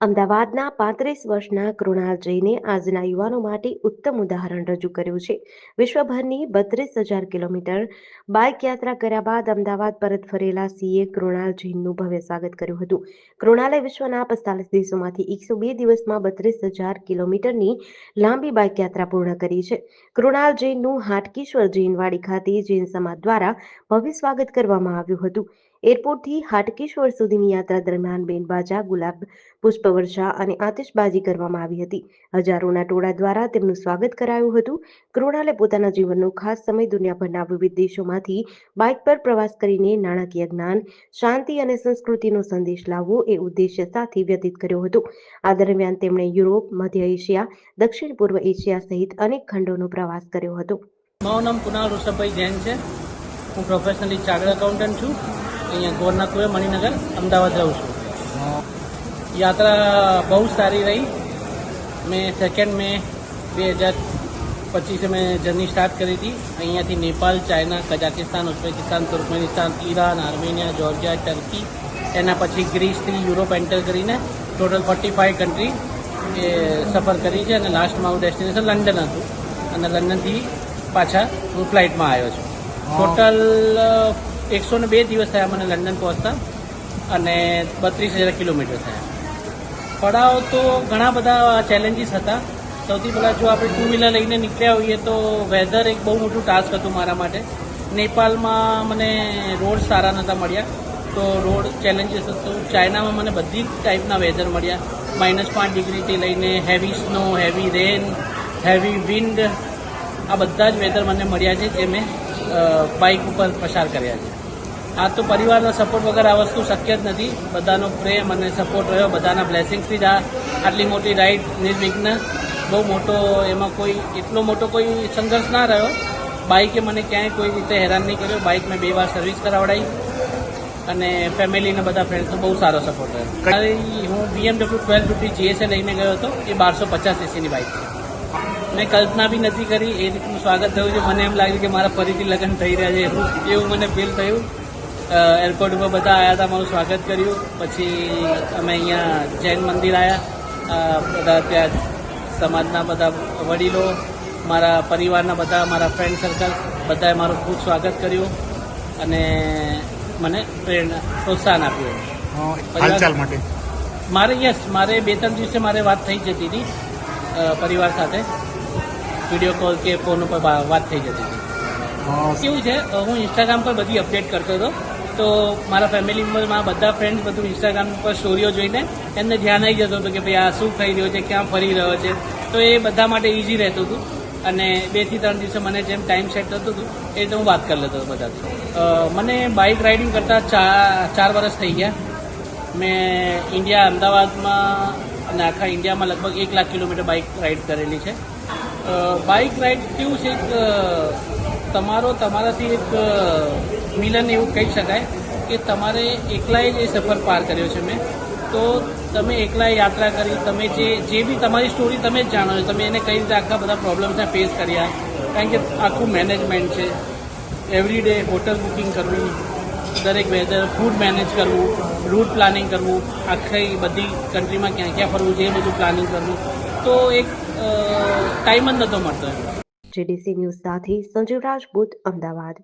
અમદાવાદના પાંત્રીસ વર્ષના કૃણાલ જૈને આજના યુવાનો માટે ઉત્તમ ઉદાહરણ રજૂ કર્યું છે. વિશ્વભરની બત્રીસ હજાર કિલોમીટર બાઇક યાત્રા કર્યા બાદ અમદાવાદ પરત ફરેલા સીએ કૃણાલ જૈનનું ભવ્ય સ્વાગત કર્યું હતું. કૃણાલે વિશ્વના પિસ્તાલીસ દેશોમાંથી એકસો બે દિવસમાં બત્રીસ હજાર કિલોમીટરની લાંબી બાઇક યાત્રા પૂર્ણ કરી છે. કૃણાલ જૈનનું હાટકેશ્વર જૈનવાડી ખાતે જૈન સમાજ દ્વારા ભવ્ય સ્વાગત કરવામાં આવ્યું હતું. એરપોર્ટથી હાટકેશ્વર સુધીની યાત્રા દરમિયાન બેનબાજા, ગુલાબ પુષ્પવર્ષા અને આતિશબાજી કરવામાં આવી હતી. હજારોના ટોળા દ્વારા તેમનું સ્વાગત કરાયું હતું. કૃણાલે પોતાના જીવનનો ખાસ સમય દુનિયાભરના વિવિધ દેશોમાંથી બાઇક પર પ્રવાસ કરીને નાણાકીય જ્ઞાન, શાંતિ અને સંસ્કૃતિનો સંદેશ લાવવો એ ઉદ્દેશ્ય સાથે વ્યતીત કર્યો હતો. આ દરમિયાન તેમણે યુરોપ, મધ્ય એશિયા, દક્ષિણ પૂર્વ એશિયા સહિત અનેક ખંડોનો પ્રવાસ કર્યો હતો. મારું નામ કુનાલ ઋષભભાઈ જૈન છે. હું પ્રોફેશનલી ચાર્ટર્ડ એકાઉન્ટન્ટ છું. અહીંયા ગોરનાકુએ મણિનગર અમદાવાદ રહું છું. યાત્રા બહુ સારી રહી. મેં સેકન્ડ મે બે હજાર પચીસે મેં જર્ની સ્ટાર્ટ કરી હતી. અહીંયાથી Nepal China Kazakhstan Uzbekistan Turkmenistan Iran Armenia Georgia Turkey એના પછી ગ્રીસથી યુરોપ એન્ટર કરીને ટોટલ ફોર્ટી ફાઇવ કન્ટ્રી એ સફર કરી છે અને લાસ્ટ મારું ડેસ્ટિનેશન લંડન હતું. અને લંડનથી પાછા હું ફ્લાઇટમાં આવ્યો છું. ટોટલ એકસો ને બે દિવસ થયા મને લંડન પહોંચતા અને બત્રીસ હજાર કિલોમીટર થયા. પડાવ તો ઘણા બધા ચેલેન્જીસ હતા. સૌથી પહેલાં જો આપણે ટુ વ્હીલર લઈને નીકળ્યા હોઈએ તો વેધર એક બહુ મોટું ટાસ્ક હતું મારા માટે. નેપાળમાં મને રોડ સારા નહોતા મળ્યા. તો રોડ ચેલેન્જીસ હતું. ચાઇનામાં મને બધી જ ટાઈપના વેધર મળ્યા. માઇનસ પાંચ ડિગ્રીથી લઈને heavy snow heavy rain heavy wind આ બધા જ વેધર મને મળ્યા છે જે મેં બાઇક ઉપર પસાર કર્યા છે. આ તો પરિવારના સપોર્ટ વગર આ વસ્તુ શક્ય જ નથી. બધાનો પ્રેમ અને સપોર્ટ રહ્યો, બધાના બ્લેસિંગ્સથી જ આ આટલી મોટી રાઈડ નિર્વિઘ્ન, બહુ મોટો એમાં કોઈ, એટલો મોટો કોઈ સંઘર્ષ ના રહ્યો. બાઇકે મને ક્યાંય કોઈ રીતે હેરાન નહીં કર્યો. બાઇક મેં બે વાર સર્વિસ કરાવડાવી અને ફેમિલીને બધા ફ્રેન્ડ્સનો બહુ સારો સપોર્ટ રહ્યો. હું બીએમડબલ્યુ ટ્વેલ્વ ફિફ્ટી જીએસએ લઈને ગયો હતો. એ બારસો પચાસ એસીની બાઇક મેં કલ્પના બી નથી કરી. એ રીતનું સ્વાગત થયું છે. મને એમ લાગ્યું કે મારા ફરીથી લગ્ન થઈ રહ્યા છે. એવું એવું મને ફીલ થયું. એરપોર્ટ ઉપર બધા આવ્યા હતા મારું સ્વાગત કર્યું. પછી અમે અહીંયા જૈન મંદિર આવ્યા બધા ત્યાં સમાજના બધા વડીલો મારા પરિવારના બધા મારા ફ્રેન્ડ સર્કલ બધાએ મારું ખૂબ સ્વાગત કર્યું અને મને પ્રેરણા પ્રોત્સાહન આપ્યું. માટે. મારે યસ મારે બે ત્રણ દિવસે મારે વાત થઈ જતી હતી પરિવાર સાથે. વીડિયો કોલ કે ફોન ઉપર વાત થઈ જતી હતી. કેવું છે? હું ઇન્સ્ટાગ્રામ પર બધી અપડેટ કરતો હતો. તો મારા ફેમિલી મેમ્બરમાં બધા ફ્રેન્ડ્સ બધું ઇન્સ્ટાગ્રામ પર સ્ટોરીઓ જોઈને એમને ધ્યાન આવી જતું હતું કે ભાઈ આ શું થઈ રહ્યો છે, ક્યાં ફરી રહ્યો છે. તો એ બધા માટે ઇઝી રહેતું હતું. અને બેથી ત્રણ દિવસે મને જેમ ટાઈમ સેટ થતું હતું, એ રીતે હું વાત કરી લેતો હતો બધા મને બાઇક રાઇડિંગ કરતાં ચાર ચાર વર્ષ થઈ ગયા. મેં ઇન્ડિયા અમદાવાદમાં અને આખા ઇન્ડિયામાં લગભગ એક લાખ કિલોમીટર બાઇક રાઇડ કરેલી છે. બાઇક રાઇડ કેવું છે એક તમારો, તમારાથી એક મિલન એવું કહી શકાય કે તમારે એકલાએ જ એ સફર પાર કર્યો છે મેં. તો તમે એકલાએ યાત્રા કરી, તમે જે જે બી તમારી સ્ટોરી તમે જ જાણો છો, તમે એને કઈ રીતે આખા બધા પ્રોબ્લેમ્સને ફેસ કર્યા. કારણ કે આખું મેનેજમેન્ટ છે. એવરી ડે હોટલ બુકિંગ કરવું, દરેક વેધર ફૂડ મેનેજ કરવું રૂટ પ્લાનિંગ કરવું, આખી બધી કન્ટ્રીમાં ક્યાં ક્યાં ફરવું છે એ બધું પ્લાનિંગ કરવું. તો એક ટાઈમ જ નહોતો મળતો. જીડીસી ન્યૂઝ સાથે સંજીવ રાજપૂત અમદાવાદ.